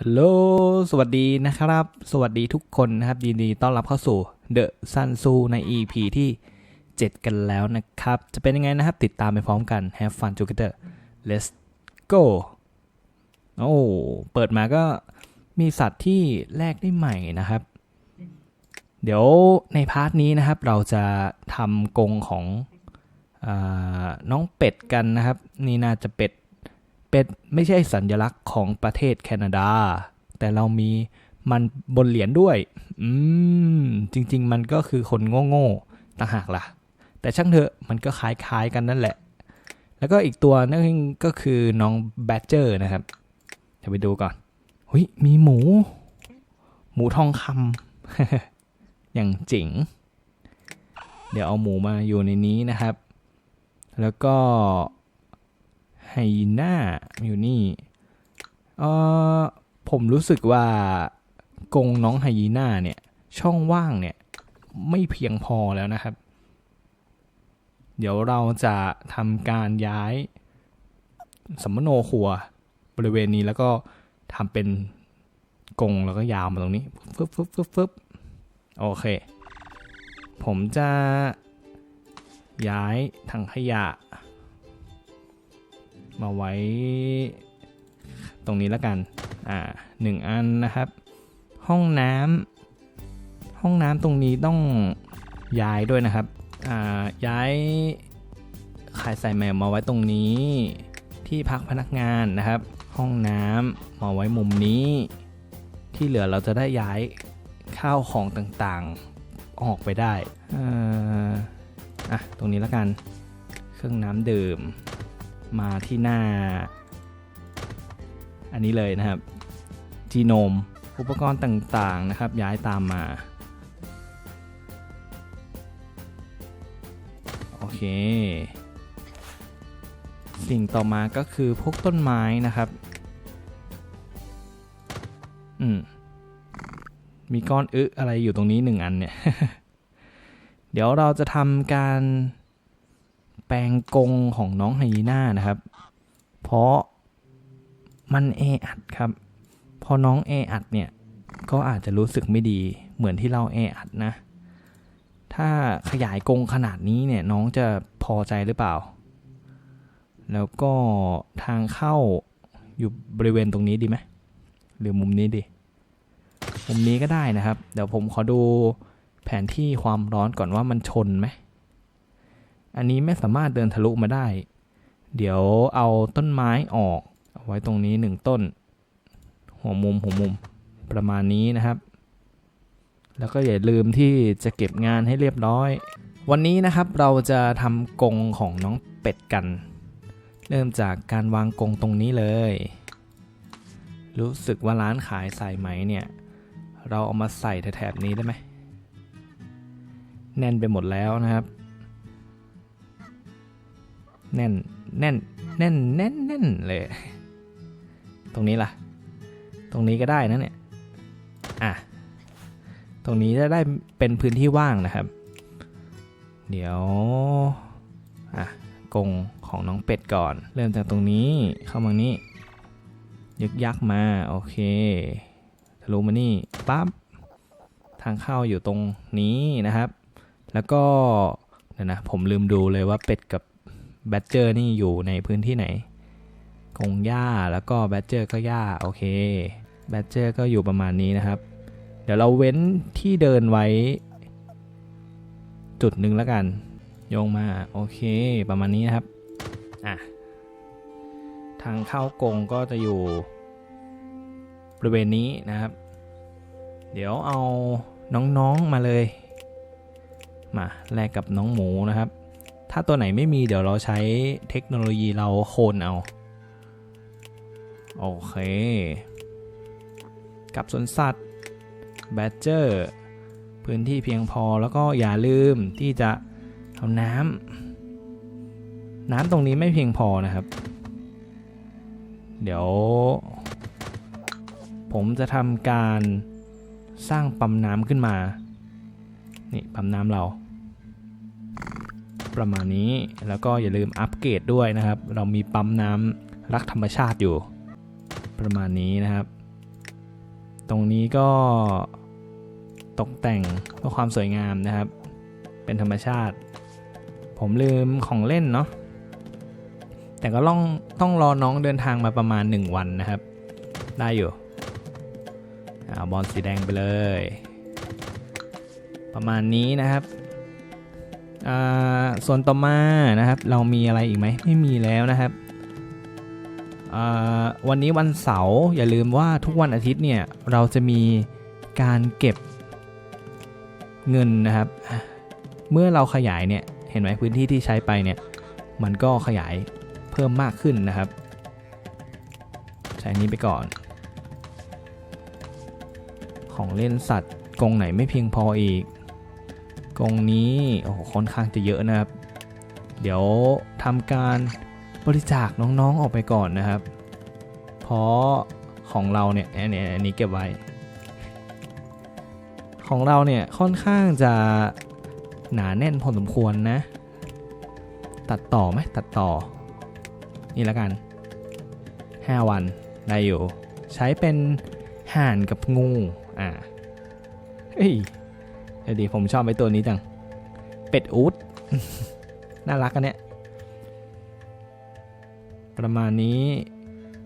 ฮัลโหล สวัสดีนะครับ สวัสดีทุกคนนะครับ ยินดีต้อนรับเข้าสู่ The Sun s u ใน EP ที่ 7 กันแล้วนะครับ จะเป็นยังไงนะครับ ติดตามไปพร้อมกัน Have fun together Let's go โอ้ เปิดมาก็มีสัตว์ที่แลกได้ใหม่นะครับ เดี๋ยวในพาร์ทนี้นะครับ เราจะทำกรงของอน้องเป็ดกันนะครับ นี่น่าจะเป็ด เป็ดไม่ใช่สัญลักษณ์ของประเทศแคนาดา แต่เรามีมันบนเหรียญด้วย อืม จริง ๆ มันก็คือคนโง่ๆต่างหากล่ะ แต่ช่างเถอะมันก็คล้ายๆกันนั่นแหละ แล้วก็อีกตัวนั่นก็คือน้องแบดเจอร์นะครับเดี๋ยวไปดูก่อนหุยมีหมู หมูทองคำอย่างเจ๋ง เดี๋ยวเอาหมูมาอยู่ในนี้นะครับ แล้วก็ ไฮยีน่าอยู่นี่เออผมรู้สึกว่ากงน้องไฮยีน่าเนี่ย ช่องว่างเนี่ยไม่เพียงพอแล้วนะครับ เดี๋ยวเราจะทำการย้ายสัมมโนครัวบริเวณนี้แล้วก็ทำเป็นกงแล้วก็ยาวมาตรงนี้ฟึบฟึบฟึบฟึบโอเค ผมจะย้ายถังขยะ มาไว้ตรงนี้แล้วกัน อ่าหนึ่งอันนะครับ ห้องน้ำห้องน้ำตรงนี้ต้องย้ายด้วยนะครับ อ่า ย้ายขายใส่แมวมาไว้ตรงนี้ ที่พักพนักงานนะครับ ห้องน้ำมาไว้มุมนี้ ที่เหลือเราจะได้ย้ายข้าวของต่างๆออกไปได้ อ่า อะ ตรงนี้แล้วกัน เครื่องน้ำดื่ม มาที่หน้า อันนี้เลยนะครับจีโนมอุปกรณ์ต่างๆนะครับ ย้ายตามมา โอเค สิ่งต่อมาก็คือพวกต้นไม้นะครับ อืม มีก้อนอึอะไรอยู่ตรงนี้หนึ่งอันเนี่ย เดี๋ยวเราจะทำการ แปลงกงของน้องไฮยีน่านะครับ เพราะมันแออัดครับ พอน้องแออัดเนี่ย ก็อาจจะรู้สึกไม่ดีเหมือนที่เราแออัดนะ ถ้าขยายกงขนาดนี้เนี่ยน้องจะพอใจหรือเปล่า แล้วก็ทางเข้าอยู่บริเวณตรงนี้ดีไหมหรือมุมนี้ดี มุมนี้ก็ได้นะครับ เดี๋ยวผมขอดูแผนที่ความร้อนก่อนว่ามันชนไหม อันนี้ไม่สามารถเดินทะลุมาได้ เดี๋ยวเอาต้นไม้ออกเอาไว้ตรงนี้หนึ่งต้น หัวมุมหัวมุมประมาณนี้นะครับ แล้วก็อย่าลืมที่จะเก็บงานให้เรียบร้อย วันนี้นะครับเราจะทำกรงของน้องเป็ดกัน เริ่มจากการวางกรงตรงนี้เลย รู้สึกว่าร้านขายสายไหมเนี่ย เราเอามาใส่แถบนี้ได้ไหมแน่นไปหมดแล้วนะครับ แน่นแน่นแน่นแน่นแน่นเลย ตรงนี้ล่ะ ตรงนี้ก็ได้นะเนี่ย อะ ตรงนี้จะได้เป็นพื้นที่ว่างนะครับ เดี๋ยว อะกงของน้องเป็ดก่อน เริ่มจากตรงนี้เข้ามานี้ ยึกยักมา โอเคทะลุมานี่ปั๊บ ทางเข้าอยู่ตรงนี้นะครับ แล้วก็เดี๋ยวนะผมลืมดูเลยว่าเป็ดกับ แบดเจอร์นี่อยู่ในพื้นที่ไหนกงหญ้าแล้วก็แบดเจอร์ก็หญ้าโอเคแบดเจอร์ก็อยู่ประมาณนี้นะครับ เดี๋ยวเราเว้นที่เดินไว้ จุดหนึ่งแล้วกัน โยงมาโอเคประมาณนี้นะครับอะทางเข้ากงก็จะอยู่บริเวณนี้นะครับ เดี๋ยวเอาน้องๆมาเลย มาแลกกับน้องหมูนะครับ ถ้าตัวไหนไม่มีเดี๋ยวเราใช้เทคโนโลยีเราโคนเอา โอเค กับสวนสัตว์แบดเจอร์ พื้นที่เพียงพอแล้วก็อย่าลืมที่จะเอาน้ำ น้ำตรงนี้ไม่เพียงพอนะครับ เดี๋ยว ผมจะทำการสร้างปั๊มน้ำขึ้นมา นี่ปั๊มน้ำเรา ประมาณนี้ แล้วก็อย่าลืมอัปเกรดด้วยนะครับ เรามีปั๊มน้ำรักธรรมชาติอยู่ ประมาณนี้นะครับ ตรงนี้ก็ตกแต่งเพื่อความสวยงามนะครับ เป็นธรรมชาติ ผมลืมของเล่นเนาะแต่ก็ต้องต้องรอน้องเดินทางมาประมาณ 1 วันนะครับ ได้อยู่เอาบอลสีแดงไปเลย ประมาณนี้นะครับ ส่วนต่อมานะครับ เรามีอะไรอีกไหมไม่มีแล้วนะครับวันนี้วันเสาร์อย่าลืมว่าทุกวันอาทิตย์เนี่ยเราจะมีการเก็บเงินนะครับ เมื่อเราขยายเนี่ยเห็นไหมพื้นที่ที่ใช้ไปเนี่ยมันก็ขยายเพิ่มมากขึ้นนะครับ ใช้นนี้ไปก่อน ของเล่นสัตว์กรงไหนไม่เพียงพออีก กรงนี้โอ้โหค่อนข้างจะเยอะนะครับ เดี๋ยวทำการบริจาคน้องๆออกไปก่อนนะครับ เพราะของเราเนี่ยอันนี้อันนี้เก็บไว้ ของเราเนี่ยค่อนข้างจะหนาแน่นพอสมควรนะ ตัดต่อไหมตัดต่อ นี่แล้วกัน 5 วันได้อยู่ ใช้เป็นห่านกับงูอ่าเฮ้ย เดี๋ยวดีผมชอบไอ้ตัวนี้จัง เป็ดอูดน่ารักกันเนี่ยประมาณนี้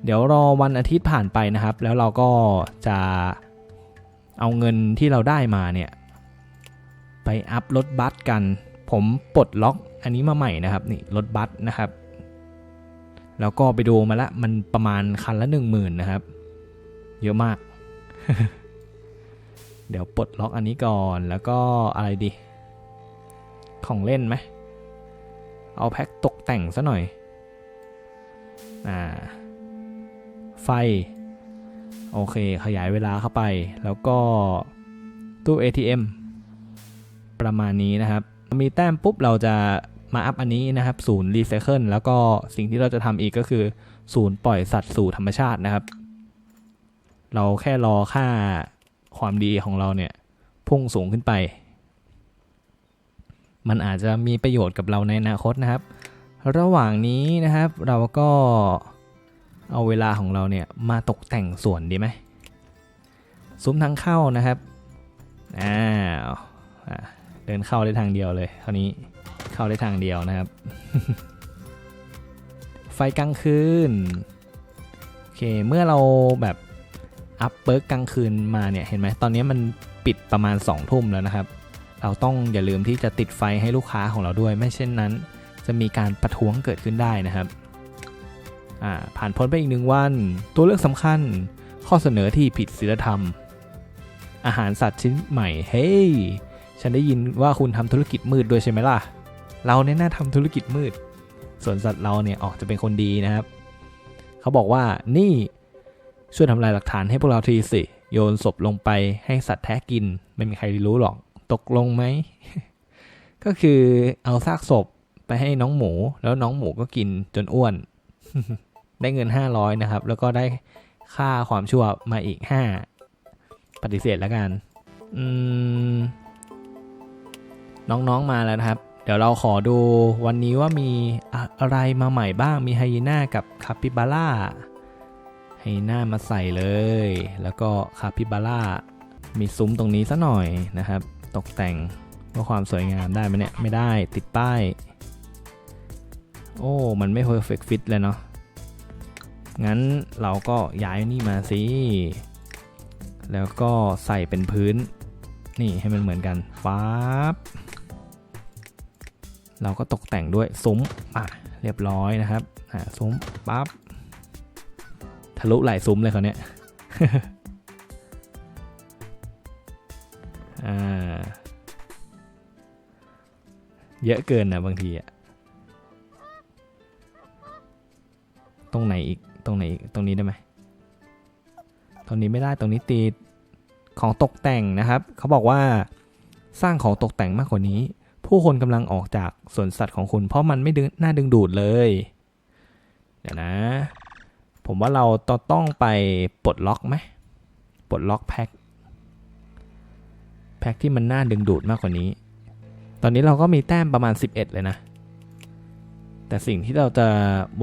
เดี๋ยวรอวันอาทิตย์ผ่านไปนะครับ แล้วเราก็จะเอาเงินที่เราได้มาเนี่ย ไปอัพรถบัสกัน ผมปลดล็อกอันนี้มาใหม่นะครับนี่รถบัสนะครับ แล้วก็ไปดูมาละมันประมาณคันละหนึ่งหมื่นนะครับ เยอะมาก เดี๋ยวปลดล็อกอันนี้ก่อนแล้วก็อะไรดี ของเล่นไหม เอาแพ็คตกแต่งซะหน่อย อ่า ไฟ โอเค ขยายเวลาเข้าไป แล้วก็ตู้ ATM ประมาณนี้นะครับ มีแต้มปุ๊บเราจะมาอัพอันนี้นะครับศูนย์รีไซเคิลแล้วก็สิ่งที่เราจะทำอีกก็คือ ศูนย์ปล่อยสัตว์สู่ธรรมชาตินะครับ เราแค่รอค่า ความดีของเราเนี่ยพุ่งสูงขึ้นไป มันอาจจะมีประโยชน์กับเราในอนาคตนะครับ ระหว่างนี้นะครับเราก็เอาเวลาของเราเนี่ยมาตกแต่งสวนดีไหมซุ้มทางเข้านะครับอ้าวเดินเข้าได้ทางเดียวเลยคราวนี้เข้าได้ทางเดียวนะครับ ไฟกลางคืนโอเคเมื่อเราแบบ อัพเบิร์กกลางคืนมาเนี่ยเห็นไหมตอนนี้มันปิดประมาณ2องทุ่มแล้วนะครับ เราต้องอย่าลืมที่จะติดไฟให้ลูกค้าของเราด้วย ไม่เช่นนั้น จะมีการประท้วงเกิดขึ้นได้นะครับอ่าผ่านพ้นไปอีกหนึ่งวัน ตัวเลือกสำคัญข้อเสนอที่ผิดศีลธรรม อาหารสัตว์ชิ้นใหม่เฮ้ยฉันได้ยินว่าคุณทำธุรกิจมืดด้วยใช่ไหมล่ะ เราเนี่ยน่าทำธุรกิจมืดส่วนสัตว์เราเนี่ยออกจะเป็นคนดีนะครับ เขาบอกว่านี่ ช่วยทำลายหลักฐานให้พวกเราทีสิ โยนศพลงไปให้สัตว์แท้กิน ไม่มีใครรู้หรอก ตกลงไหม ก็คือเอาซากศพไปให้น้องหมู แล้วน้องหมูก็กินจนอ้วน ได้เงิน 500 นะครับ แล้วก็ได้ค่าความชั่วมาอีก 5 ปฏิเสธแล้วกันอืมน้องๆมาแล้วนะครับ เดี๋ยวเราขอดูวันนี้ว่ามีอะไรมาใหม่บ้าง มีไฮยีน่ากับคาปิบาร่า ไฮยีน่ามาใส่เลย แล้วก็คาปิบาร่ามีซุ้มตรงนี้ซะหน่อยนะครับ ตกแต่งเพื่อความสวยงามได้ไหมเนี่ย ไม่ได้ติดป้าย โอ้ มันไม่ perfect fit เลยเนาะงั้นเราก็ย้ายนี่มาสิ แล้วก็ใส่เป็นพื้น นี่ให้มันเหมือนกันปั๊บเราก็ตกแต่งด้วยซุ้มอะเรียบร้อยนะครับอ่าซุ้มปั๊บ ทะลุหลายซุ้มเลยเขาเนี้ยอ่าเยอะเกินนะบางทีอะตรงไหนอีก ตรงไหนอีก ตรงนี้ได้ไหม ตรงนี้ไม่ได้ ตรงนี้ติด ของตกแต่งนะครับ เขาบอกว่าสร้างของตกแต่งมากกว่านี้ ผู้คนกำลังออกจากสวนสัตว์ของคุณ เพราะมันไม่ดึงน่าดึงดูดเลย เดี๋ยวนะ ผมว่าเราต้องไปปลดล็อกไหมปลดล็อกแพ็คแพ็คที่มันน่าดึงดูดมากกว่านี้ ตอนนี้เราก็มีแต้มประมาณ 11 เลยนะ แต่สิ่งที่เราจะ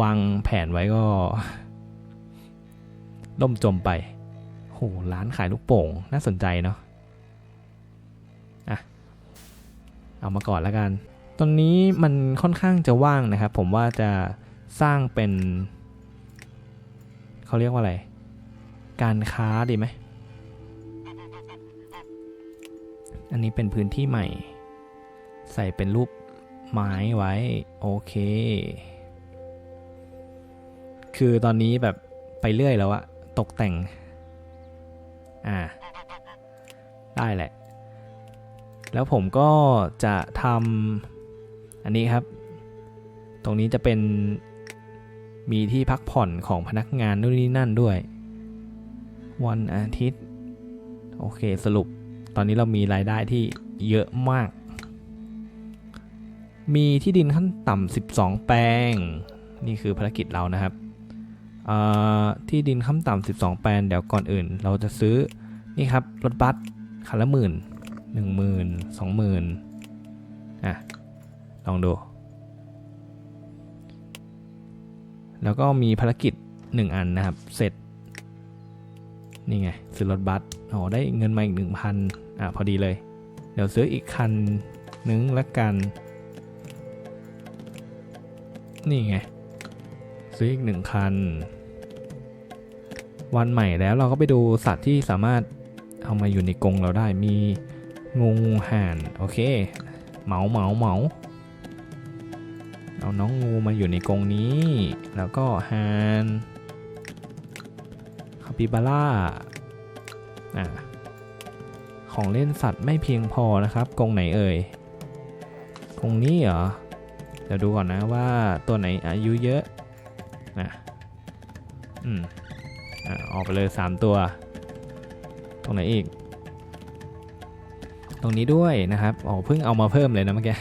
วางแผนไว้ก็ล่มจมไปโหร้านขายลูกโป่ง น่าสนใจเนาะอะ เอามาก่อนแล้วกัน ตอนนี้มันค่อนข้างจะว่างนะครับ ผมว่าจะสร้างเป็น เขาเรียกว่าอะไร การค้าดีไหม อันนี้เป็นพื้นที่ใหม่ ใส่เป็นรูปไม้ไว้ โอเค คือตอนนี้แบบไปเรื่อยแล้วอะตกแต่ง อ่า ได้แหละ แล้วผมก็จะทำอันนี้ครับ ตรงนี้จะเป็น มีที่พักผ่อนของพนักงานนู่นนี่นั่นด้วย วันอาทิตย์ โอเคสรุป ตอนนี้เรามีรายได้ที่เยอะมาก มีที่ดินขั้นต่ำ12 แปลง นี่คือภารกิจเรานะครับที่ดินขั้นต่ำ12 แปลงเดี๋ยวก่อนอื่น เราจะซื้อนี่ครับรถบัสคันละหมื่นหนึ่งหมื่นสองหมื่นอะลองดู แล้วก็มีภารกิจหนึ่งอันนะครับ เสร็จ นี่ไง ซื้อรถบัสอ๋อได้เงินมาอีกหนึ่งพันอะ พอดีเลย เดี๋ยวซื้ออีกคันนึงละกัน นี่ไง ซื้ออีกหนึ่งคัน วันใหม่แล้วเราก็ไปดูสัตว์ที่สามารถเอามาอยู่ในกรงเราได้มีงูห่าน โอเค เหมาเหมาเหมาเอา น้องงูมาอยู่ในกรงนี้ แล้วก็ห่านคาปิบาร่าอะของเล่นสัตว์ไม่เพียงพอนะครับกรงไหนเอ่ยกรงนี้เหรอเดี๋ยวดูก่อนนะว่าตัวไหนอายุเยอะนะอืมอะออกไปเลย 3 ตัว ตรงไหนอีก ตรงนี้ด้วยนะครับอ๋อเพิ่งเอามาเพิ่มเลยนะเมื่อกี้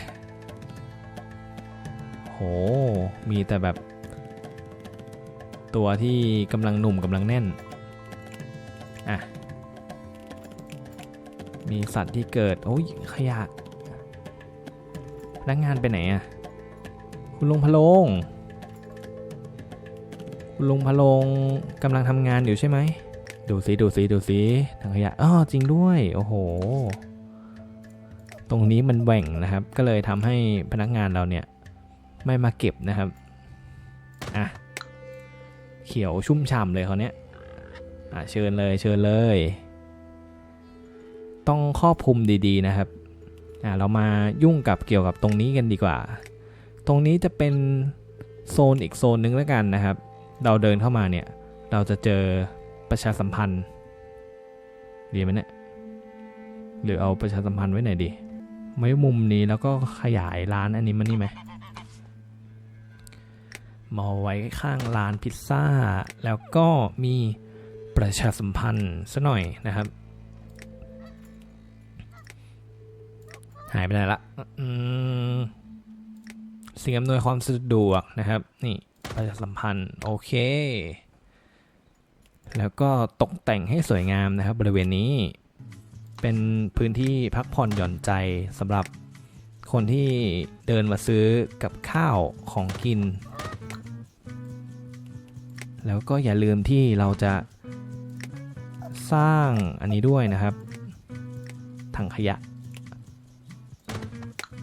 โห มีแต่แบบ ตัวที่กำลังหนุ่มกำลังแน่น อะ มีสัตว์ที่เกิด โอ้ย ขยะพนักงานไปไหนอะคุณลุงพะโลง คุณลุงพะโลงกำลังทำงานอยู่ใช่ไหม ดูซิดูซิดูซิถังขยะอ๋อจริงด้วย โอ้โห ตรงนี้มันแหว่งนะครับ ก็เลยทำให้พนักงานเราเนี่ย ไม่มาเก็บนะครับ อะ เขียวชุ่มฉ่ำเลยเขาเนี้ย อะเชิญเลยเชิญเลย ต้องครอบคลุมดีๆนะครับ อะเรามายุ่งกับเกี่ยวกับตรงนี้กันดีกว่า ตรงนี้จะเป็นโซนอีกโซนนึงแล้วกันนะครับ เราเดินเข้ามาเนี่ย เราจะเจอประชาสัมพันธ์ดีไหมเนี่ย หรือเอาประชาสัมพันธ์ไว้ไหนดีไว้มุมนี้แล้วก็ขยายร้านอันนี้มันนี่ไหม มาไว้ข้างร้านพิซซ่า แล้วก็มีประชาสัมพันธ์ซะหน่อยนะครับ หายไปไหนละสิ่งอำนวยความสะดวกนะครับ นี่ประชาสัมพันธ์ โอเค แล้วก็ตกแต่งให้สวยงามนะครับ บริเวณนี้เป็นพื้นที่พักผ่อนหย่อนใจสำหรับคนที่เดินมาซื้อกับข้าวของกิน แล้วก็อย่าลืมที่เราจะสร้างอันนี้ด้วยนะครับ ถังขยะ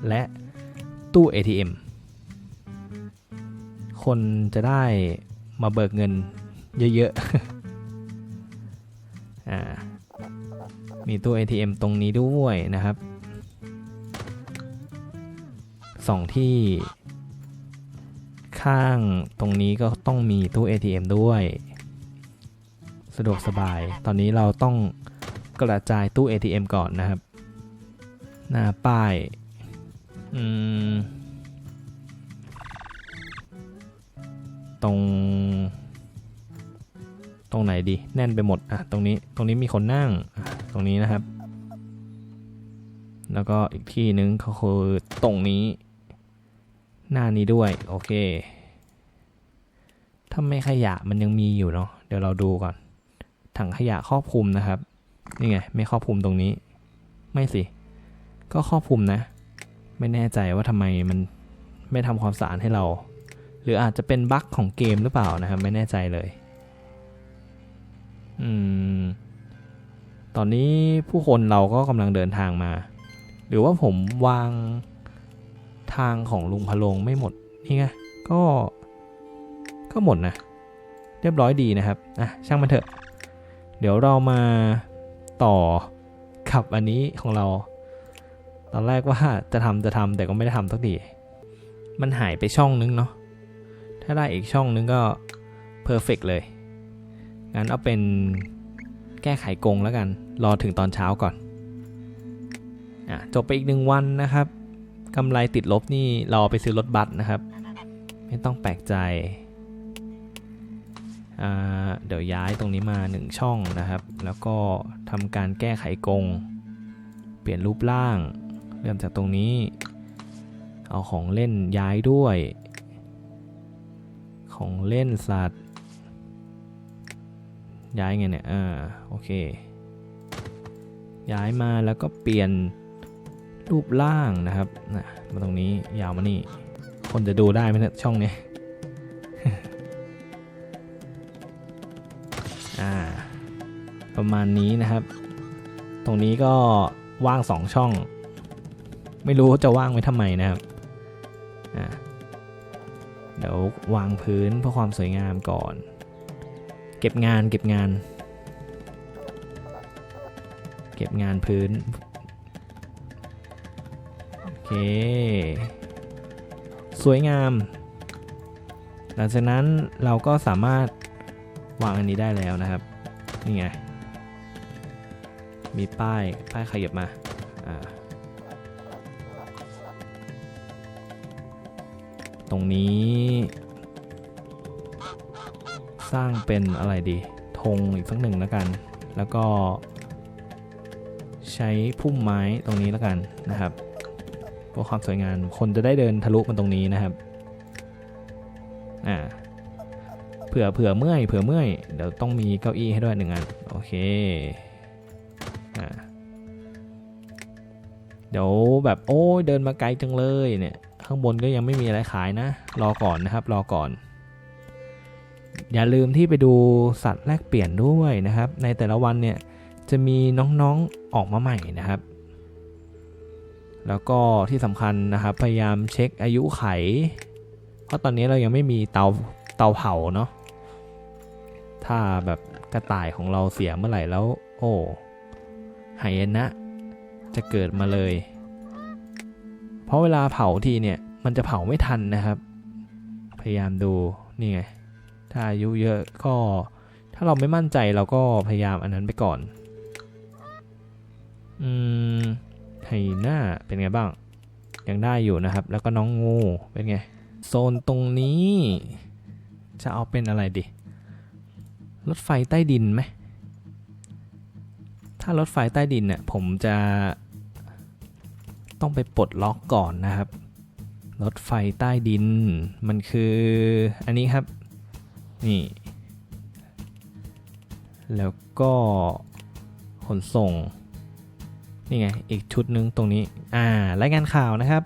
และตู้ ATM คนจะได้มาเบิกเงินเยอะๆ มีตู้ ATM ตรงนี้ด้วยนะครับสองที่ ข้างตรงนี้ก็ต้องมีตู้ ATM ด้วย สะดวกสบาย ตอนนี้เราต้องกระจายตู้ ATM ก่อนนะครับ หน้าป้าย อืม ตรง ตรงไหนดี แน่นไปหมด อะ ตรงนี้ ตรงนี้มีคนนั่ง ตรงนี้นะครับ แล้วก็อีกที่นึงก็คือตรงนี้ หน้านี้ด้วย โอเคถ้าไม่ขยะมันยังมีอยู่เนาะเดี๋ยวเราดูก่อน ถังขยะครอบคลุมนะครับนี่ไงไม่ครอบคลุมตรงนี้ ไม่สิ ก็ครอบคลุมนะ ไม่แน่ใจว่าทำไมมันไม่ทำความสะอาดให้เรา หรืออาจจะเป็นบั๊กของเกมหรือเปล่านะครับ ไม่แน่ใจเลยอืมตอนนี้ผู้คนเราก็กำลังเดินทางมา หรือว่าผมวาง ทางของลุงพะลงไม่หมดนี่ไงก็ ก็หมดนะ เรียบร้อยดีนะครับอะช่างมันเถอะ เดี๋ยวเรามาต่อขับอันนี้ของเรา ตอนแรกว่าจะทำจะทำแต่ก็ไม่ได้ทำสักทีมันหายไปช่องนึงเนาะถ้าได้อีกช่องนึงก็เพอร์เฟกเลย งั้นเอาเป็นแก้ไขกงแล้วกัน รอถึงตอนเช้าก่อน อะ จบไปอีกหนึ่งวันนะครับ กำไรติดลบนี่เราเอาไปซื้อรถบัสนะครับ ไม่ต้องแปลกใจ เดี๋ยวย้ายตรงนี้มา 1 ช่องนะครับ แล้วก็ทำการแก้ไขกง เปลี่ยนรูปร่าง เริ่มจากตรงนี้ เอาของเล่นย้ายด้วย ของเล่นสัตว์ ย้ายไงเนี่ย อ่า โอเค ย้ายมาแล้วก็เปลี่ยน รูปร่างนะครับนะมาตรงนี้ยาวมานี่ คนจะดูได้ไหมเนี่ยช่องนี้อ่าประมาณนี้นะครับ ตรงนี้ก็ว่างสองช่อง ไม่รู้จะว่างไว้ทำไมนะครับอ่าเดี๋ยววางพื้นเพื่อความสวยงามก่อน เก็บงานเก็บงาน เก็บงานพื้น สวยงาม หลังจากนั้นเราก็สามารถวางอันนี้ได้แล้วนะครับ นี่ไง มีป้าย ป้ายขยับมา อ่าตรงนี้ สร้างเป็นอะไรดีธงอีกสักหนึ่งแล้วกัน แล้วก็ ใช้พุ่มไม้ตรงนี้แล้วกันนะครับ เพื่อความสวยงามคนจะได้เดินทะลุมันตรงนี้นะครับอ่าเผื่อเผื่อเมื่อยเผื่อเมื่อยเดี๋ยวต้องมีเก้าอี้ให้ด้วยหนึ่งอันโอเคอ่าเดี๋ยวแบบโอ้ยเดินมาไกลจังเลยเนี่ยข้างบนก็ยังไม่มีอะไรขายนะ รอก่อนนะครับ รอก่อน อย่าลืมที่ไปดูสัตว์แลกเปลี่ยนด้วยนะครับ ในแต่ละวันเนี่ยจะมีน้องๆออกมาใหม่นะครับ แล้วก็ที่สำคัญนะครับ พยายามเช็คอายุไข เพราะตอนนี้เรายังไม่มีเตาเตาเผาเนาะถ้าแบบกระต่ายของเราเสียเมื่อไหร่แล้ว โอ้หายนะ จะเกิดมาเลย เพราะเวลาเผาทีเนี่ย มันจะเผาไม่ทันนะครับ พยายามดูนี่ไงถ้าอายุเยอะก็ ถ้าเราไม่มั่นใจเราก็พยายามอันนั้นไปก่อน อืม ไฮน่าเป็นไงบ้าง ยังได้อยู่นะครับ แล้วก็น้องงูเป็นไง โซนตรงนี้ จะเอาเป็นอะไรดิรถไฟใต้ดินไหม ถ้ารถไฟใต้ดินเนี่ยผมจะต้องไปปลดล็อกก่อนนะครับ รถไฟใต้ดิน มันคืออันนี้ครับ นี่ แล้วก็ขนส่ง นี่ไง อีกชุดหนึ่งตรงนี้ อ่ารายงานข่าวนะครับ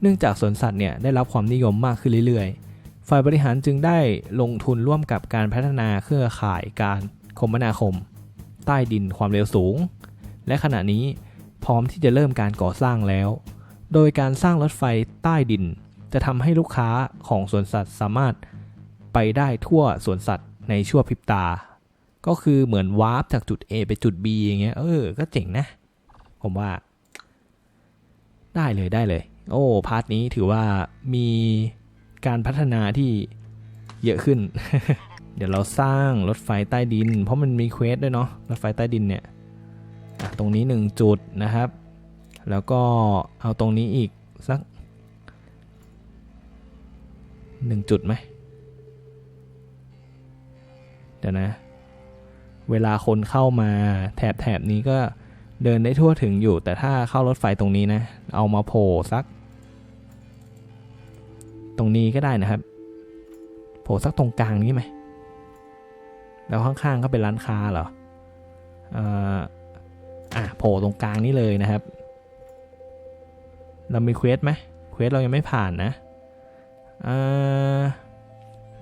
เนื่องจากสวนสัตว์เนี่ยได้รับความนิยมมากขึ้นเรื่อยๆ ฝ่ายบริหารจึงได้ลงทุนร่วมกับการพัฒนาเครือข่ายการคมนาคม ใต้ดินความเร็วสูง และขณะนี้พร้อมที่จะเริ่มการก่อสร้างแล้ว โดยการสร้างรถไฟใต้ดิน จะทำให้ลูกค้าของสวนสัตว์สามารถไปได้ทั่วสวนสัตว์ในชั่วพริบตา ก็คือเหมือนวาร์ปจากจุด A ไปจุด B อย่างเงี้ย เออ ก็เจ๋งนะ ผมว่า ได้เลยได้เลย โอ้พาร์ทนี้ถือว่ามีการพัฒนาที่เยอะขึ้น เดี๋ยวเราสร้างรถไฟใต้ดิน เพราะมันมีเควสด้วยเนาะรถไฟใต้ดินเนี่ยตรงนี้ 1 จุดนะครับ แล้วก็เอาตรงนี้อีกสัก 1 จุดไหมเดี๋ยวนะ เวลาคนเข้ามาแถบแถบนี้ก็ เดินได้ทั่วถึงอยู่แต่ถ้าเข้ารถไฟตรงนี้นะ เอามาโผล่สัก ตรงนี้ก็ได้นะครับ โผล่สักตรงกลางนี้ไหมแล้วข้างๆก็เป็นร้านค้าเหรอเอ่ออะโผล่ตรงกลางนี้เลยนะครับ เรามีเควสไหมเควสเรายังไม่ผ่านนะเออ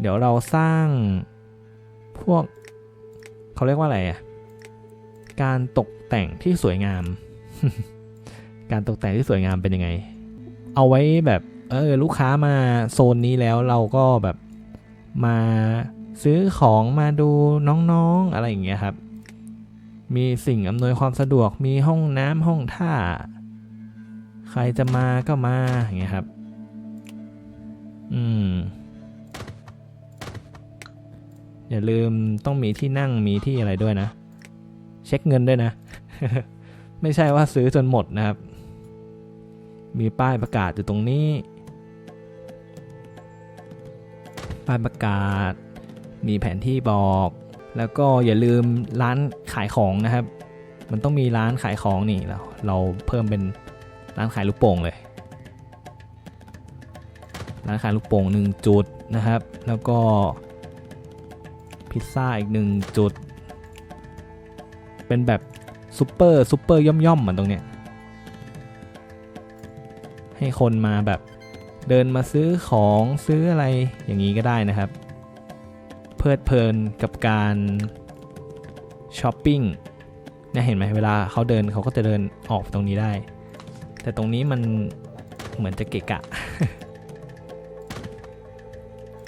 เดี๋ยวเราสร้างพวกเขาเรียกว่าอะไรอะการตก แต่งที่สวยงาม การตกแต่งที่สวยงามเป็นยังไง เอาไว้แบบเออลูกค้ามาโซนนี้แล้วเราก็แบบมาซื้อของมาดูน้องๆอะไรอย่างเงี้ยครับ มีสิ่งอำนวยความสะดวกมีห้องน้ำห้องท่า ใครจะมาก็มาอย่างเงี้ยครับ อืม อย่าลืมต้องมีที่นั่งมีที่อะไรด้วยนะ เช็คเงินด้วยนะ ไม่ใช่ว่าซื้อจนหมดนะครับ มีป้ายประกาศอยู่ตรงนี้ ป้ายประกาศ มีแผนที่บอก แล้วก็อย่าลืมร้านขายของนะครับ มันต้องมีร้านขายของนี่เราเราเพิ่มเป็นร้านขายลูกโป่งเลย ร้านขายลูกโป่งหนึ่งจุดนะครับ แล้วก็พิซซ่าอีกหนึ่งจุด เป็นแบบ ซูเปอร์ซูเปอร์ย่อมย่อมๆเหมือนตรงเนี้ยให้คนมาแบบเดินมาซื้อของซื้ออะไรอย่างนี้ก็ได้นะครับ เพลิดเพลินกับการช้อปปิ้งเนี่ยเห็นไหมเวลาเขาเดินเขาก็จะเดินออกตรงนี้ได้ แต่ตรงนี้มันเหมือนจะเกะกะ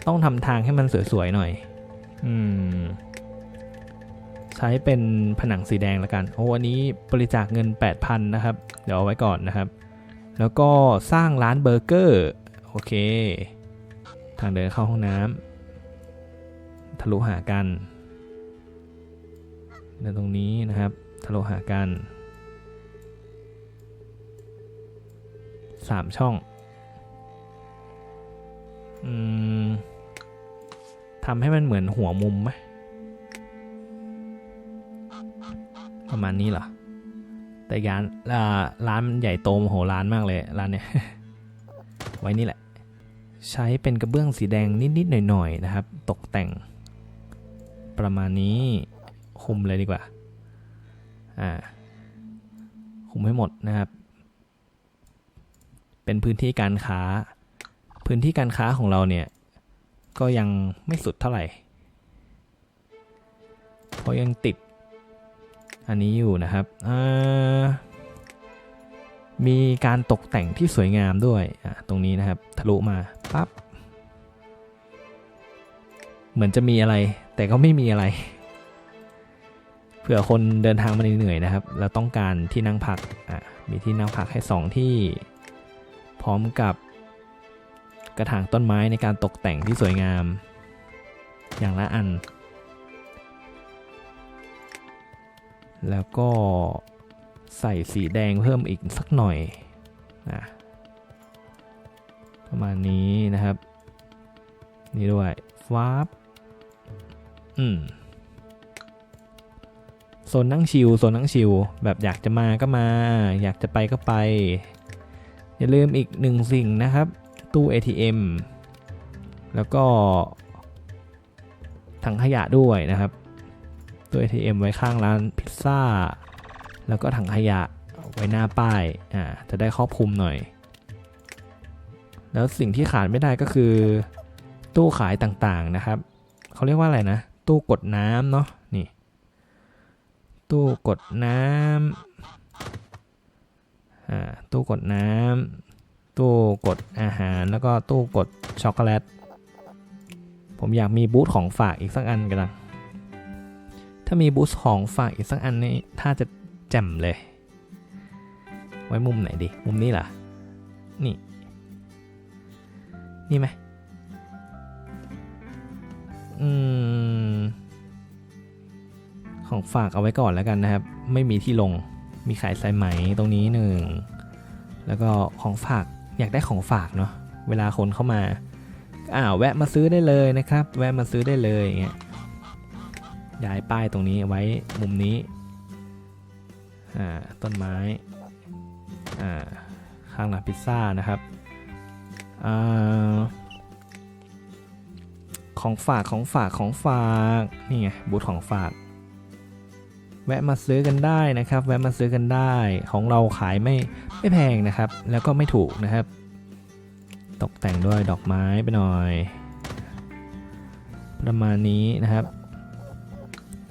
ต้องทำทางให้มันสวยๆหน่อย อืม ช้เป็นผนังสีแดงแล้วกันโอ้วันนี้บริจาคเงิน 8,000 นะครับ เดี๋ยวเอาไว้ก่อนนะครับ แล้วก็สร้างร้านเบอร์เกอร์ โอเค ทางเดินเข้าห้องน้ำทะลุหากันเดินตรงนี้นะครับ ทะลุหากันสามช่อง อืมทำให้มันเหมือนหัวมุมไหม ประมาณนี้เหรอ แต่ร้านร้านมันใหญ่โตมโหฬารมากเลยร้านเนี้ย ไว้นี่แหละ ใช้เป็นกระเบื้องสีแดงนิด ๆ หน่อย ๆ นะครับ ตกแต่ง ประมาณนี้คุมเลยดีกว่า อ่า คุมให้หมดนะครับ เป็นพื้นที่การค้า พื้นที่การค้าของเราเนี่ย ก็ยังไม่สุดเท่าไหร่ เพราะยังติด อันนี้อยู่นะครับมีการตกแต่งที่สวยงามด้วยตรงนี้นะครับ ทะลุมาปั๊บเหมือนจะมีอะไร แต่ก็ไม่มีอะไร เผื่อคนเดินทางมาเหนื่อยนะครับ เราต้องการที่นั่งพักมีที่นั่งพักให้สองที่ พร้อมกับกระถางต้นไม้ในการตกแต่งที่สวยงาม อย่างละอัน แล้วก็ใส่สีแดงเพิ่มอีกสักหน่อยนะประมาณนี้นะครับ นี่ด้วยฟ้าบอืมโซนนั่งชิลโซนนั่งชิลแบบอยากจะมาก็มา อยากจะไปก็ไป อย่าลืมอีกหนึ่งสิ่งนะครับ ตู้ ATM แล้วก็ถังขยะด้วยนะครับ ตู้ ATM ไว้ข้างร้านพิซซ่า แล้วก็ถังขยะไว้หน้าป้ายอ่าจะได้ครอบคลุมหน่อย แล้วสิ่งที่ขาดไม่ได้ก็คือ ตู้ขายต่างๆนะครับเขาเรียกว่าอะไรนะ ตู้กดน้ำเนาะนี่ ตู้กดน้ำอ่าตู้กดน้ำตู้กดอาหารแล้วก็ตู้กดช็อกโกแลตผมอยากมีบูธของฝากอีกสักอันกันนะ ถ้ามีบูธของฝากอีกสักอันนี่ถ้าจะแจ่มเลย ไว้มุมไหนดี มุมนี้เหรอ นี่ นี่ไหมอืม ของฝากเอาไว้ก่อนแล้วกันนะครับ ไม่มีที่ลง มีขายสายไหมตรงนี้หนึ่ง แล้วก็ของฝากอยากได้ของฝากเนาะ เวลาคนเข้ามาอ้าวแวะมาซื้อได้เลยนะครับ แวะมาซื้อได้เลยอย่างเงี้ย ย้ายป้ายตรงนี้ไว้มุมนี้อ่าต้นไม้อ่าข้างร้านพิซซ่านะครับอ่าของฝากของฝากของฝากนี่ไงบูธของฝาก แวะมาซื้อกันได้นะครับ แวะมาซื้อกันได้ของเราขายไม่ไม่แพงนะครับ แล้วก็ไม่ถูกนะครับ ตกแต่งด้วยดอกไม้ไปหน่อย ประมาณนี้นะครับ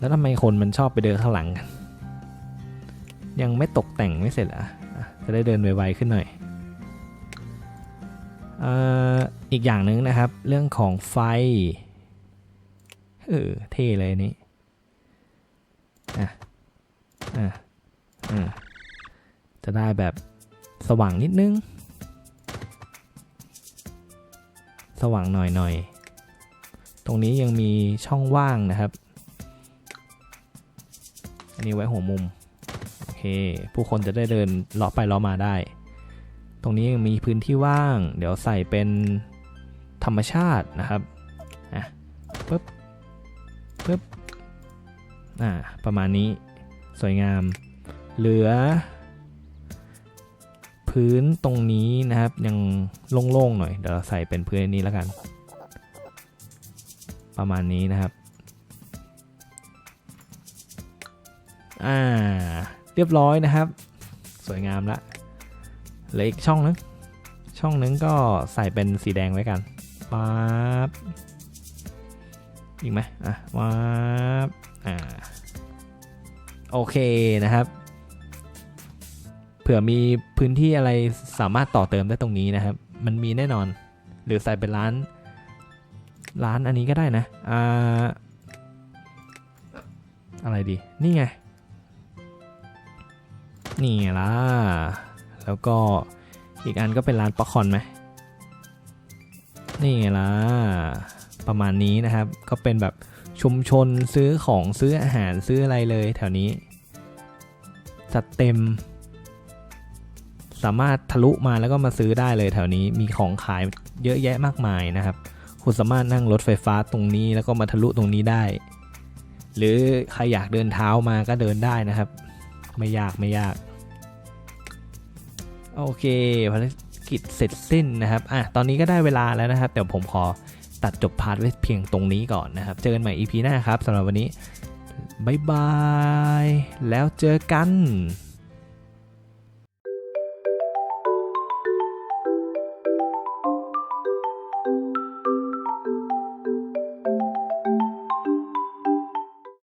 แล้วทำไมคนมันชอบไปเดินข้างหลังกัน ยังไม่ตกแต่งไม่เสร็จอะ จะได้เดินไวๆขึ้นหน่อยอ่ออีกอย่างหนึ่งนะครับ เรื่องของไฟ เออ เท่เลยนี้อะอะอะจะได้แบบสว่างนิดนึง สว่างหน่อยหน่อย ตรงนี้ยังมีช่องว่างนะครับ นนี้ไว้หัวมุม โอเค ผู้คนจะได้เดินเลาะไปเลาะมาได้ ตรงนี้ยังมีพื้นที่ว่าง เดี๋ยวใส่เป็นธรรมชาตินะครับอะปึ๊บปึ๊บอ่าประมาณนี้สวยงาม เหลือ พื้นตรงนี้นะครับยังโล่งๆหน่อย เดี๋ยวใส่เป็นพื้นนี้แล้วกัน ประมาณนี้นะครับ อ่า เรียบร้อยนะครับ สวยงามละเหลืออีกช่องนึง ช่องนึงก็ใส่เป็นสีแดงไว้กันป๊าบอีกไหมอะว้าบอ่า โอเคนะครับ เผื่อมีพื้นที่อะไรสามารถต่อเติมได้ตรงนี้นะครับ มันมีแน่นอน หรือใส่เป็นร้าน ร้านอันนี้ก็ได้นะ อ่า อะไรดี นี่ไง นี่ล่ะ แล้วก็อีกอันก็เป็นร้านป๊อปคอนไหมนี่ล่ะ ประมาณนี้นะครับ ก็เป็นแบบชุมชนซื้อของซื้ออาหารซื้ออะไรเลยแถวนี้ จัดเต็ม สามารถทะลุมาแล้วก็มาซื้อได้เลยแถวนี้มีของขายเยอะแยะมากมายนะครับ คุณสามารถนั่งรถไฟฟ้าตรงนี้แล้วก็มาทะลุตรงนี้ได้ หรือใครอยากเดินเท้ามาก็เดินได้นะครับ ไม่ยากไม่ยาก โอเคภารกิจเสร็จสิ้นนะครับอะตอนนี้ก็ได้เวลาแล้วนะครับ แต่ผมขอตัดจบพาร์ทไว้เพียงตรงนี้ก่อนนะครับ เจอกันใหม่ EP หน้าครับสำหรับวันนี้บายบาย แล้วเจอกัน